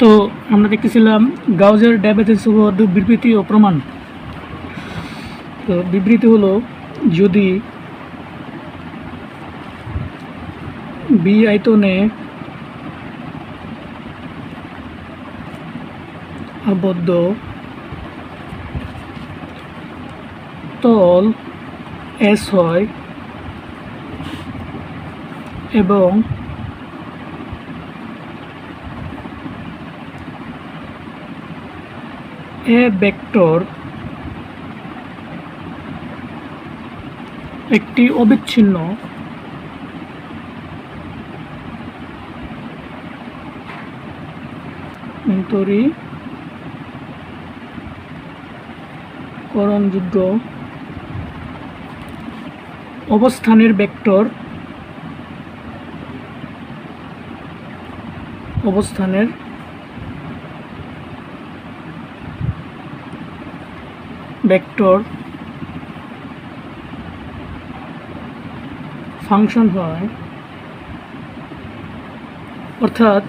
তো আমরা দেখতেছিলাম গাউজের ডায়াবেটিস উপপাদ্য বিবৃতি ও প্রমাণ। তো বিবৃতি হলো, যদি বি আয়তনে আবদ্ধ তল এস হয় এবং এ ভেক্টর একটি অবিচ্ছিন্ন তরি করণযোগ্য অবস্থানের ভেক্টর অবস্থানের ভেক্টর ফাংশন হয়। অর্থাৎ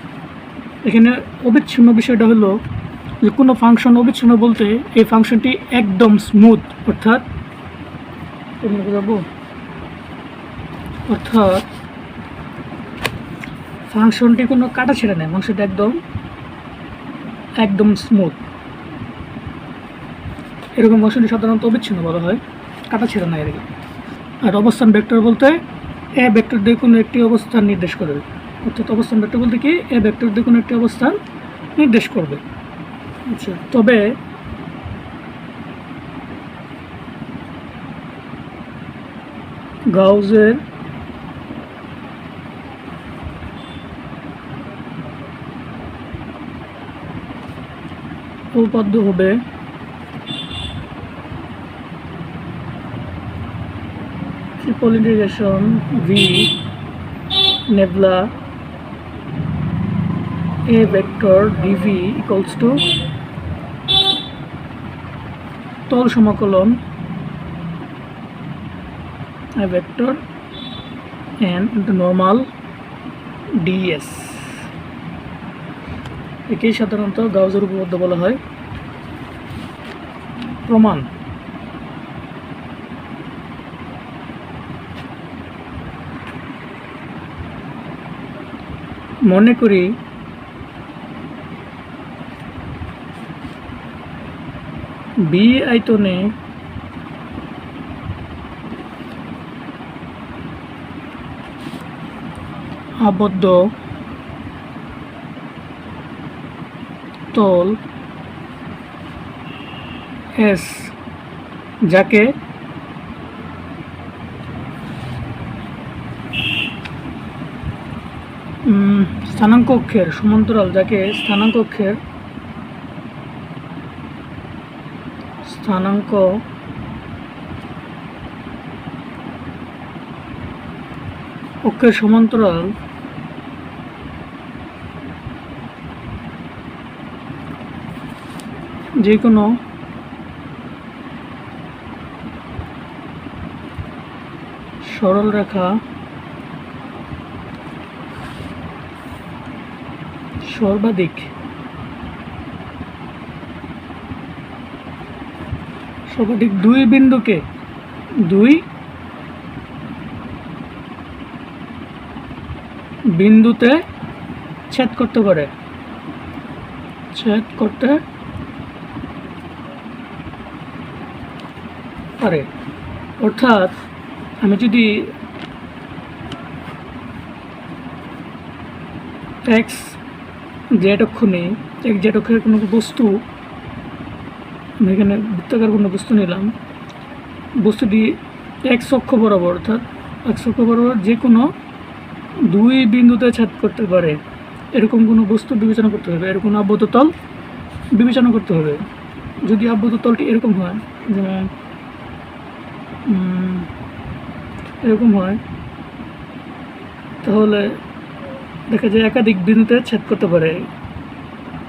এখানে অবিচ্ছিন্ন বিষয়টা হলো যে কোনো ফাংশন অবিচ্ছিন্ন বলতে এই ফাংশনটি একদম স্মুথ অর্থাৎ বোঝাবো অর্থাৎ ফাংশনটি কোনো কাটা ছেড়ে নেয় ফাংশনটি একদম একদম স্মুথ এরকম ফাংশনটি সাধারণত অবিচ্ছিন্ন বলা হয়, কাটা ছেড়ে নেয় এরকম আর অবস্থান ভেক্টর বলতে এ ভেক্টর দিয়ে কোনো একটি অবস্থান নির্দেশ করবে অর্থাৎ অবস্থান ভেক্টর বলতে কি? এ ভেক্টর দিয়ে কোনো একটি অবস্থান নির্দেশ করবে। আচ্ছা তবে গাউজের উপপাদ্য হবে triple v nebula a vector dv equals to তল সমাকলন a vector and the normal ds একেই সাধারণত গাউজের উপপাদ্য বলা হয় প্রমাণ মনে করি বি আয়তনে আবদ্ধ তল এস যাকে উম, স্থানাঙ্ক অক্ষের সমান্তরাল যাকে স্থানাঙ্ক অক্ষের স্থানাঙ্ক অক্ষের সমান্তরাল যে কোনো সরল রেখা সর্বাধিক সর্বাধিক দুই বিন্দুকে। দুই বিন্দুতে ছেদ করতে পারে। ছেদ করতে পারে। অর্থাৎ আমি যদি এক্স নেই এক জেড অক্ষের কোনো বস্তু, আমি এখানে বৃত্তাকার কোনো বস্তু নিলাম। বস্তুটি এক অক্ষ বরাবর, অর্থাৎ এক অক্ষ বরাবর যে কোনো দুই বিন্দুতে ছেদ করতে পারে। এরকম কোনো বস্তু বিবেচনা করতে হবে। এরকম আবদ্ধ তল বিবেচনা করতে হবে। যদি আবদ্ধ তলটি এরকম হয় যেমন এরকম হয়, তাহলে দেখা যায় একাধিক বিন্দুতে ছেদ করতে পারে।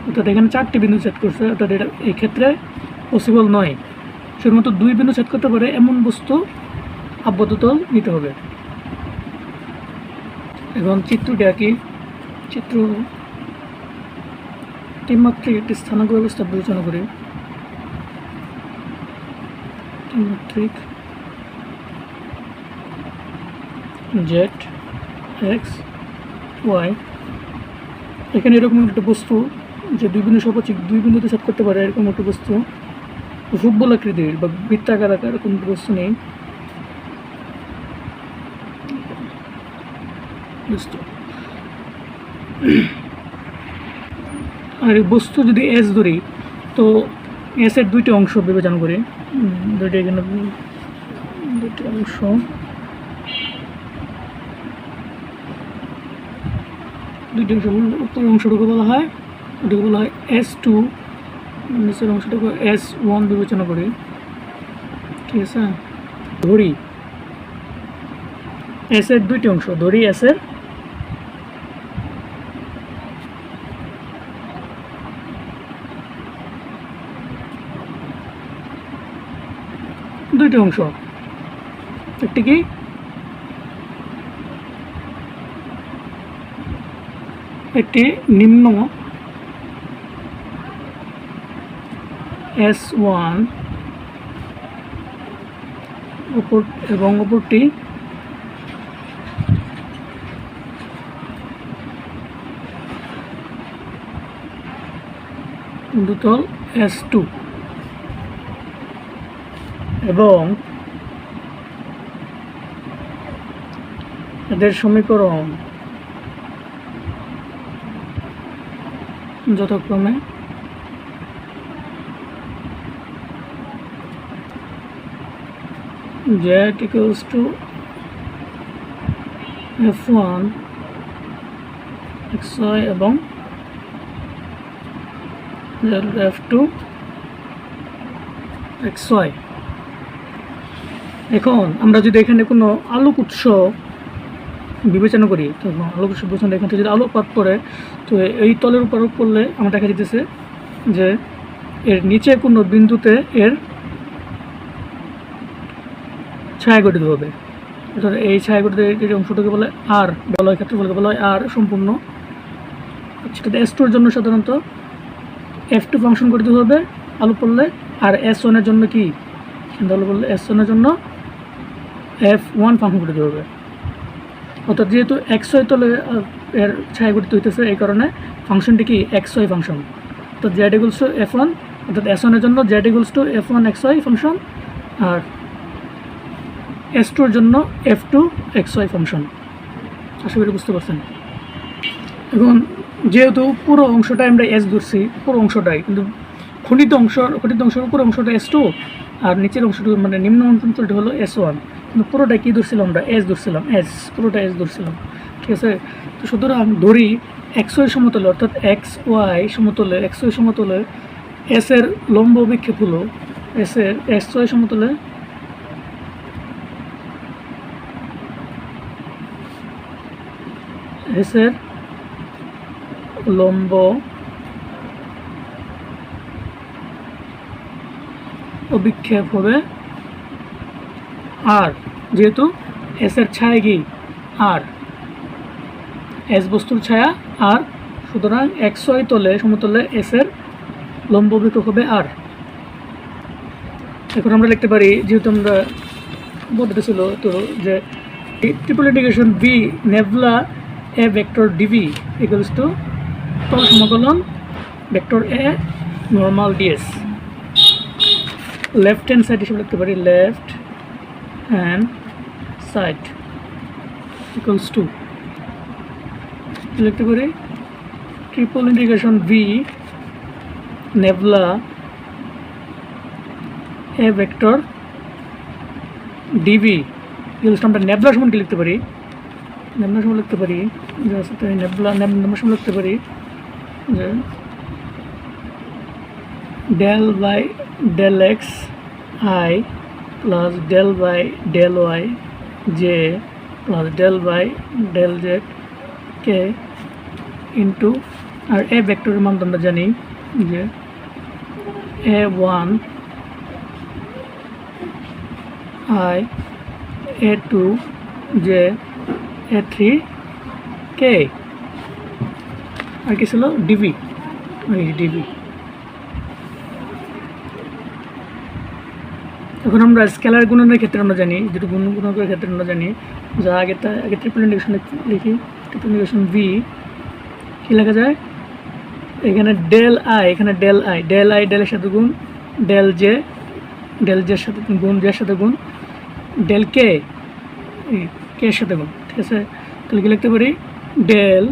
অর্থাৎ এখানে চারটি বিন্দু ছেদ করছে, অর্থাৎ এটা এই ক্ষেত্রে পসিবল নয়। শুধুমাত্র দুই বিন্দু ছেদ করতে পারে, এমন বস্তু আবদ্ধ নিতে হবে। এবং চিত্রটি আঁকি চিত্র ত্রিমাত্রিক একটি স্থানাঙ্ক ব্যবস্থা বিবেচনা করি। ত্রিমাত্রিক জেড এক্স ওয়াই এখানে এরকম একটা বস্তু যে দুই বিন্দু সর্বোচ্চ দুই বিন্দুতে সেট করতে পারে, এরকম একটা বস্তু। ফুটবল আকৃতির বা বৃত্তাকার আকার কোনো বস্তু নেই। আর এই বস্তু যদি এস ধরি, তো এসের দুইটি অংশ বিবেচনা করি। দুইটি এখানে দুইটি অংশ। দুইটি অংশ উপরের অংশটুকু বলা হয়, ওটাকে বলা হয় এস টু নিচের অংশটুকু এস ওয়ান বিবেচনা করি। ঠিক আছে? ধরি। এস এর দুইটি অংশ, ধরি এস এর। দুইটি অংশ। একটি কি? একটি নিম্ন এস ওয়ান এবং অপরটি দুতল এস টু এবং এদের সমীকরণ যথাক্রমে। Z equals to f1 xy এবং f2 xy এখন আমরা যদি এখানে কোনো আলোক উৎস বিবেচনা করি, তো আলোক বিবেচনা এখান থেকে যদি আলোকপাত পড়ে তো এই তলের উপর পড়লে আমার দেখা যেতেছে যে এর নিচে কোনো বিন্দুতে এর ছায়া গঠিত হবে। অর্থাৎ এই ছায়া গঠিত এই অংশটাকে বলে আর বলয় ক্ষেত্রফলকে বলা হয় আর সম্পূর্ণ। সেটাতে এস টুর জন্য সাধারণত এফ টু ফাংশন গঠিত হবে আলো পড়লে আর এস ওয়ানের জন্য কি? আলো পড়লে এস ওয়ানের জন্য এফ ওয়ান ফাংশন গঠিত হবে। অর্থাৎ যেহেতু এক্স ওয়াই তলে এর ছায়া গঠিত হইতেছে, এই কারণে ফাংশনটি কি এক্স ওয়াই ফাংশন অর্থাৎ Z equals to F one অর্থাৎ এস ওয়ানের জন্য Z equals to F one X Y function R S টুর জন্য F two X Y function আশা করি বুঝতে পারছেন। এখন, যেহেতু পুরো অংশটাই আমরা এস ধরছি, পুরো অংশটাই, কিন্তু খনিত অংশ, খনিত অংশের উপর অংশটা এস টু আর নিচের অংশটুকু মানে নিম্ন অঞ্চলটি হলো এস ওয়ান কিন্তু পুরোটা কী ধরছিলাম আমরা? এস ধরছিলাম এস পুরোটা এস ধরছিলাম। ঠিক আছে? তো সুতরাং ধরি এক্স সমতলে, অর্থাৎ এক্স ওয়াই সমতলে ওয়াই সমতলে এস এর লম্ব বিক্ষেপ হলো এস এর সমতলে এস এর লম্ব অভিক্ষেপ হবে আর, যেহেতু এস এর ছায়া কি? আর। এস বস্তুর ছায়া আর, সুতরাং এক্স ওয়াই তলে, সমতলে এস এর লম্ব অভিক্ষেপ হবে আর এখন আমরা লিখতে পারি, যেহেতু আমরা বলতে ছিল তো যে triple integration V nabla A vector dV equals to তল সমাকলন vector A normal dS left hand side হিসেবে লিখতে পারি left hand side equals to লিখতে পারি triple integration V nabla A vector dV equals আমরা নেভলার সমান লিখতে পারি? নেবলার সময় লিখতে পারি যে তাই নেবলা সময় লিখতে পারি, যে del by del X I plus del by del Y J plus del by del Z K into R A ভেক্টরের মান আমরা জানি যে A one I A two J A three K আর কি ছিল? ডিভি এই ডিবি। এখন আমরা স্কেলার গুণনের ক্ষেত্রে আমরা জানি যেটা গুণ গুণকের ক্ষেত্রে আমরা জানি, যা আগে তা আগে ট্রিপল ইন্ডিকেশন লিখি ট্রিপল ইন্ডিকেশন ভি কী লেখা যায়? এখানে ডেল আই এখানে ডেল আই ডেল আই ডেলের সাথে গুণ ডেল জে ডেল জের সাথে গুণ জের সাথে গুণ ডেল কে কে সাথে গুণ, ঠিক আছে? তাহলে কি লিখতে পারি? Del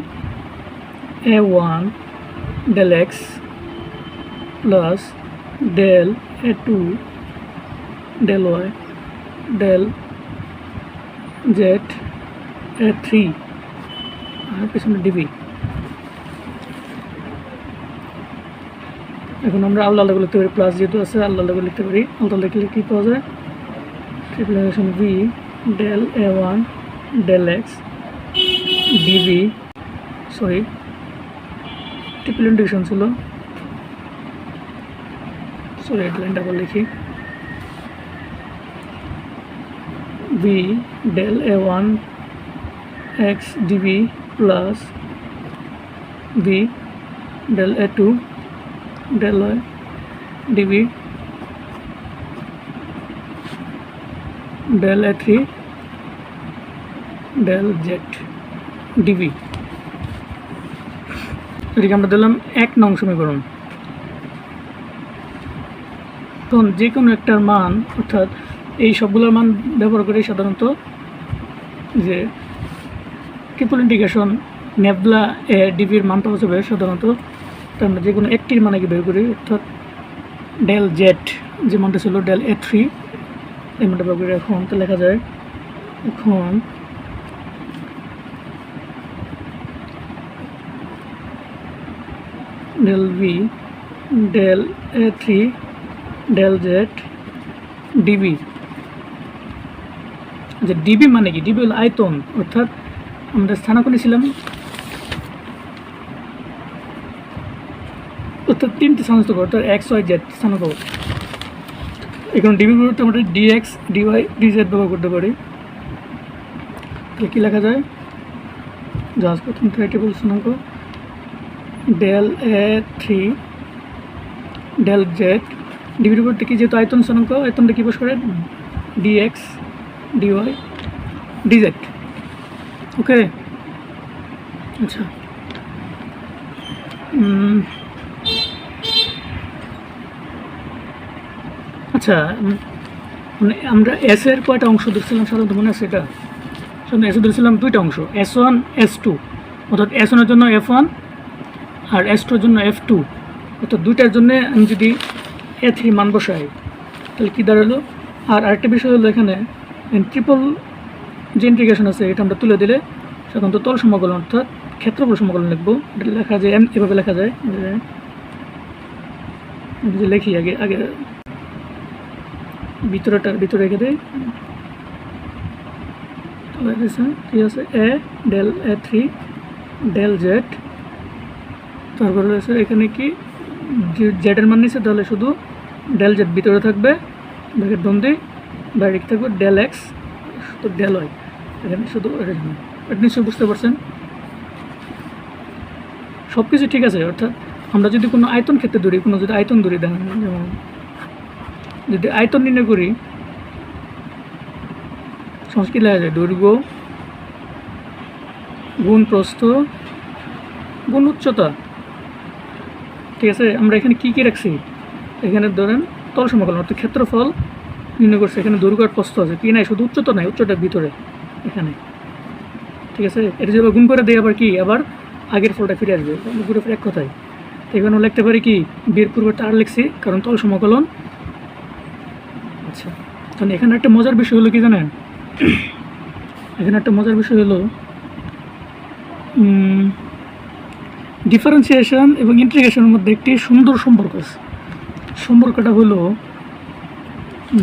A one del X plus del A two del Y del Z three আর পেছনে ডিবি এখন আমরা আল্লাহ আল্লাহ লিখতে পারি প্লাস যেহেতু আছে, আল্লাহ আল্লাহ লিখতে পারি আল্লাহ লিখলে কী পাওয়া যায়? Triple integration V del A one del X dV sorry triple integration ছিল। সরি হেডলাইনটা আবার লিখি V del A one X dV plus V del A two del del y dv del a3 del z dv এটিকে আমরা দিলাম এক নং সমীকরণ। তখন যে কোনো একটার মান অর্থাৎ এই সবগুলোর মান ব্যবহার করে সাধারণত যে ট্রিপল ইন্টিগ্রেশন নেবলা এ ডিবির মান পাওয়া যাবে সাধারণত তো আমরা যে কোনো একটির মানে কি বের করি? অর্থাৎ ডেল জেড যে মানটা ছিল ডেল এ থ্রি এই মানটা বের করি এখন। তো লেখা যায় এখন del V del A three del Z dV যে ডিবি মানে কি? ডিবি হলো আয়তন, অর্থাৎ আমরা স্থানাঙ্ক ছিলাম অর্থাৎ তিনটি সমস্ত অর্থাৎ এক্স, ওয়াই, জেড স্থানাঙ্ক এখন ডিবি পরিবর্তে আমরা ডিএক্স ডিওয়াই ডিজেড ব্যবহার করতে পারি। তাহলে কী লেখা যায়? জাহাজ প্রথম ট্রাইটেবল স্থানাঙ্ক। Del A three, del Z. ডিবির উপর থেকে যেহেতু আয়তন স্থানাঙ্ক, আয়তনটা কী বস করে? ডিএক্স ডিওয়াই ডিজেড ওকে আচ্ছা। আচ্ছা মানে আমরা এস এর কয়টা অংশ ধরছিলাম সাধারণত মনে আছে এটা? সাধারণত এস ধরছিলাম দুইটা অংশ এস ওয়ান এস টু অর্থাৎ এস ওয়ানের জন্য এফ ওয়ান আর এস টুর জন্য এফ টু অর্থাৎ দুইটার জন্য আমি যদি এ থ্রি মান বসাই, তাহলে কী দাঁড়াল? আর আরেকটা বিষয় হলো এখানে ট্রিপল যে ইন্টিগ্রেশন আছে এটা আমরা তুলে দিলে সাধারণত তল সমাকলন অর্থাৎ ক্ষেত্রফল সমাকলন লিখব। এটা লেখা যায় এম- এভাবে লেখা যায়। যে লেখি আগে আগে ভিতরেটার ভিতরে রেখে দেয় তাহলে দিছে, কি আছে A del A three del Z. তারপরে রয়েছে এখানে কি? জেডের মান নিচ্ছে তাহলে শুধু ডেল জেড ভিতরে থাকবে। ব্র্যাকেট বন্দি বাইরে থাকবে ডেল এক্স শুধু ডেল ওয়াই এখানে শুধু। এটা নিশ্চয়ই বুঝতে পারছেন? সব কিছু ঠিক আছে, অর্থাৎ আমরা যদি কোনো আয়তন ক্ষেত্রে ধরি, কোনো যদি আয়তন ধরি, দেখেন, যেমন যদি আয়তন নির্ণয় করি সংস্কৃত লেখা যায়? দৈর্ঘ্য, গুণ প্রস্থ, গুণ উচ্চতা। ঠিক আছে, আমরা এখানে কি কি রাখছি? এখানে ধরেন তল সমাকলন, অর্থাৎ ক্ষেত্রফল নির্ণয় করছে এখানে দৈর্ঘ্য আর প্রস্থ আছে। কি নাই? শুধু উচ্চতা নাই, উচ্চতার ভিতরে, এখানে। ঠিক আছে? এটা যদি গুণ করে দেয় আবার কি? আবার আগের ফলটা ফিরে আসবে। ফিরে এক কথায়। তো এখানে লিখতে পারি কি? বীর পূর্বে তার লিখছি, কারণ তল সমাকলন। আচ্ছা। তাহলে এখানে একটা মজার বিষয় হলো কি জানেন? এখানে একটা মজার বিষয় হলো ডিফারেন্সিয়েশন এবং ইন্টিগ্রেশনের মধ্যে একটি সুন্দর সম্পর্ক আছে। সম্পর্কটা হলো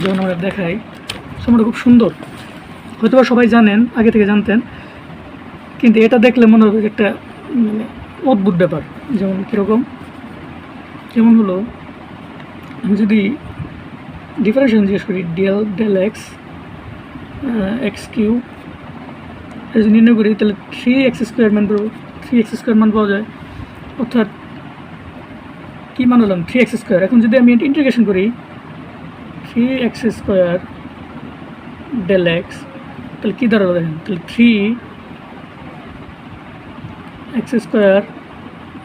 যেমন আমরা দেখাই সম্পর্কটা খুব সুন্দর। হয়তো সবাই জানেন, আগে থেকে জানতেন, কিন্তু এটা দেখলে মনে হবে একটা মানে অদ্ভুত ব্যাপার। যেমন কীরকম? যেমন হলো, আমি যদি ডিফারেন্সিয়েশন জিজ্ঞেস করি, del del X X Q যদি নির্ণয় করি, তাহলে থ্রি এক্স স্কোয়ার মান পাবো থ্রি এক্স স্কোয়ার মান পাওয়া যায়। অর্থাৎ, কী মান হলাম থ্রি এক্স স্কোয়ার। এখন যদি আমি ইন্টিগ্রেশন করি three X square del X তাহলে কী দাঁড়াল দেখেন তাহলে three X square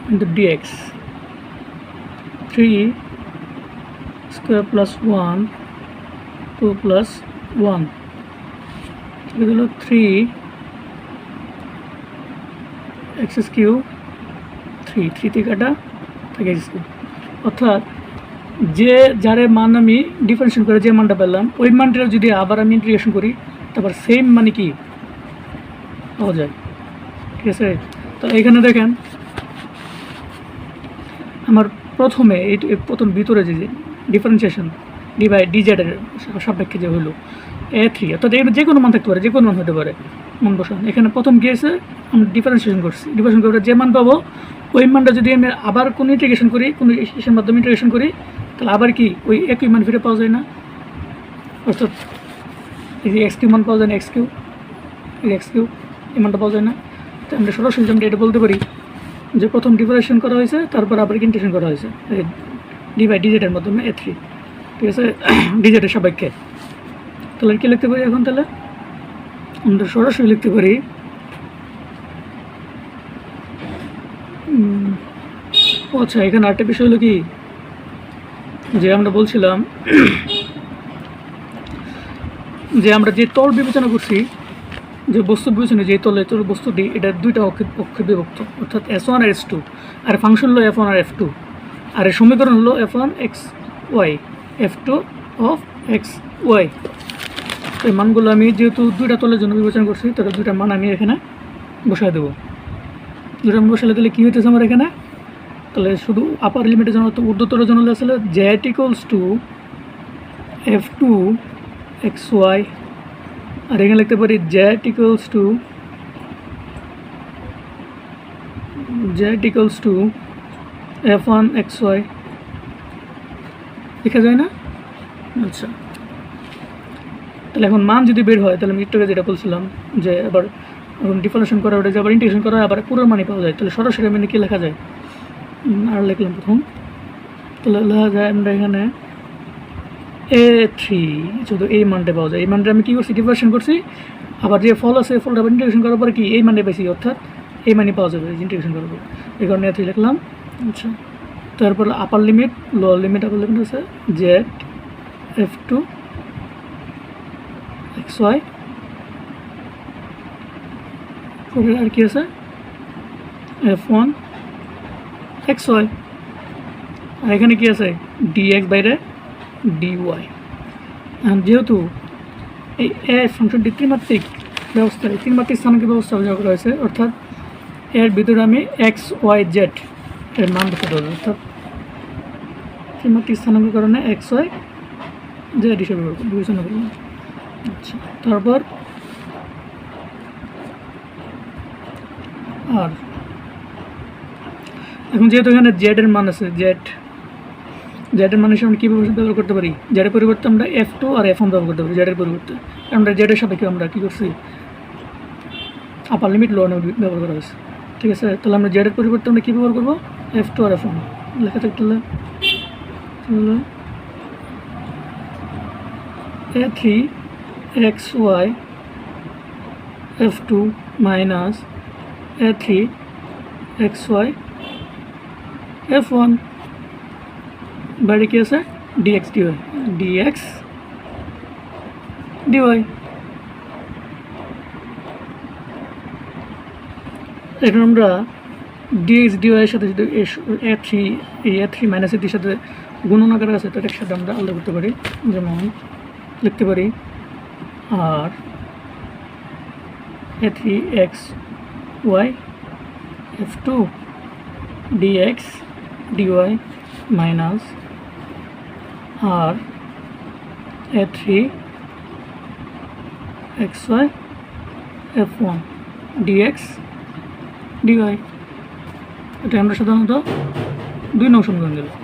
into dX three square plus one two plus one এটা হলো থ্রি এক্স কিউ থ্রি থ্রিতে কাটা থাকে এক্স কিউ অর্থাৎ যে যারে মান আমি ডিফারেন্সিয়েশন করে যে মানটা পেলাম, ওই মানটা যদি আবার আমি ইন্টিগ্রেশন করি, তারপর সেম মানে কি? পাওয়া যায়। ঠিক আছে? তো এখানে দেখেন, আমার প্রথমে এই প্রথম ভিতরে যে ডিফারেন্সিয়েশন ডি বাই ডিজেডের সাপেক্ষে যে হলো এ থ্রি অর্থাৎ এখানে যে কোনো মান থাকতে পারে, যে কোনো মান হতে পারে। মান বসান। এখানে প্রথম গিয়েছে আমি ডিফারেন্সিয়েশন করছি। ডিফারেন্সিয়েশন করে যে মান পাবো ওই মানটা যদি আমি আবার কোনো ইন্টিগ্রেশন করি, কোনো ইসের মাধ্যমে ইন্টিগ্রেশন করি, তাহলে আবার কি ওই একই মান ফিরে পাওয়া যায় না? অর্থাৎ এই যে এক্স কিউ মান পাওয়া যায় না এক্স কিউ এই এক্স কিউ এই মানটা পাওয়া যায় না। তো আমরা সরাসরি আমরা এটা বলতে পারি যে প্রথম ডিফারেন্সিয়েশন করা হয়েছে, তারপর আবার ইন্টিগ্রেশন করা হয়েছে। ডি বাই ডিজেটের মাধ্যমে, এ থ্রি ঠিক আছে? ডিজেটের সাপেক্ষে। তাহলে কী লিখতে পারি এখন তাহলে? আমরা সরাসরি লিখতে পারি উম, ও আচ্ছা এখানে আরেকটা বিষয় হলো কি? যে আমরা বলছিলাম যে আমরা যে তল বিবেচনা করছি, যে বস্তু বিবেচনা, যে তলে তোর বস্তুটি, এটা দুইটা অক্ষে বিভক্ত, অর্থাৎ এস ওয়ান আর এস টু আর ফাংশন হলো এফ ওয়ান আর এফ টু আর এর সমীকরণ হলো F one X Y F two of X Y এই মানগুলো আমি যেহেতু দুইটা তলের জন্য বিবেচনা করছি তাহলে দুইটা মান আমি এখানে বসায় দেবো। দুইটা মান বসালে দিলে কী হইতেছে আমার এখানে? তাহলে শুধু আপার লিমিটের জন্য তো ঊর্ধ্বতর জন্য আসলে Z equals to F two X Y আর এখানে লিখতে পারি Z equals to Z equals to F one X Y লেখা যায় না? আচ্ছা। তাহলে এখন মান যদি বের হয়, তাহলে আমি একটু যেটা বলছিলাম যে আবার ডিফারেন্সিয়েশন করা, ওটা যে আবার ইন্টিগ্রেশন করা আবার পুরো মানি পাওয়া যায়। তাহলে সরাসরি মানে কি লেখা যায়? আর লিখলাম প্রথম। তাহলে লেখা যায় আমরা এখানে এ থ্রি শুধু এই মানটা পাওয়া যায়। এই মানটা আমি কী করছি? ডিফারেন্সিয়েশন করছি। আবার যে ফল আছে ফলটা আবার ইন্টিগ্রেশন করার পরে কি? এই মানে বেশি অর্থাৎ এই মানে পাওয়া যাবে ইন্টিগ্রেশন করার পর। এই কারণে এ থ্রি লিখলাম। আচ্ছা। তারপর upper limit lower limit upper limit আছে Z F two X Y আর কি আছে? এফ ওয়ান এক্স ওয়াই আর এখানে কি আছে? ডি এক্স বাইরে ডি ওয়াই যেহেতু এই এ ফাংশনটি ত্রিমাত্রিক ব্যবস্থা, এই ত্রিমাত্রিক স্থানাঙ্ক ব্যবস্থা করা হয়েছে, অর্থাৎ এর ভিতরে আমি এক্স ওয়াই জেড এর মান বসাতে হবে অর্থাৎ ত্রিমাত্রিক স্থানাঙ্ক কারণে এক্স ওয়াই জেড হিসেবে বিবেচনা করলাম। আচ্ছা তারপর আর এখন যেহেতু এখানে জেড এর মান আছে জেড জেড এর মান হিসেবে আমরা কীভাবে ব্যবহার করতে পারি? জেডের পরিবর্তে আমরা এফ টু আর এফ ওয়ান ব্যবহার করতে পারি জেডের পরিবর্তে। আমরা জেডের সাপেক্ষে আমরা কী করছি? আপার লিমিট লোয়ার লিমিট ব্যবহার করা হয়েছে। ঠিক আছে? তাহলে আমরা জেডের পরিবর্তে আমরা কী ব্যবহার করব? এফ টু আর এফ ওয়ান লেখা থাকতে হলে A three X Y F two minus A three X Y F one বাইরে কি আছে? ডিএক্স ডিওয়াই ডিএক্স ডিওয়াই এখন আমরা ডিএক্স ডিওয়াইয়ের সাথে যদি এ থ্রি এই এ থ্রি মাইনাস এটির সাথে গুণন আকারে আছে তার সাথে আমরা আলাদা করতে পারি। যেমন লিখতে পারি আর A three X Y F two D X D Y minus R A three X Y F one এটা আমরা সাধারণত দুই নং সমীকরণ দিলাম।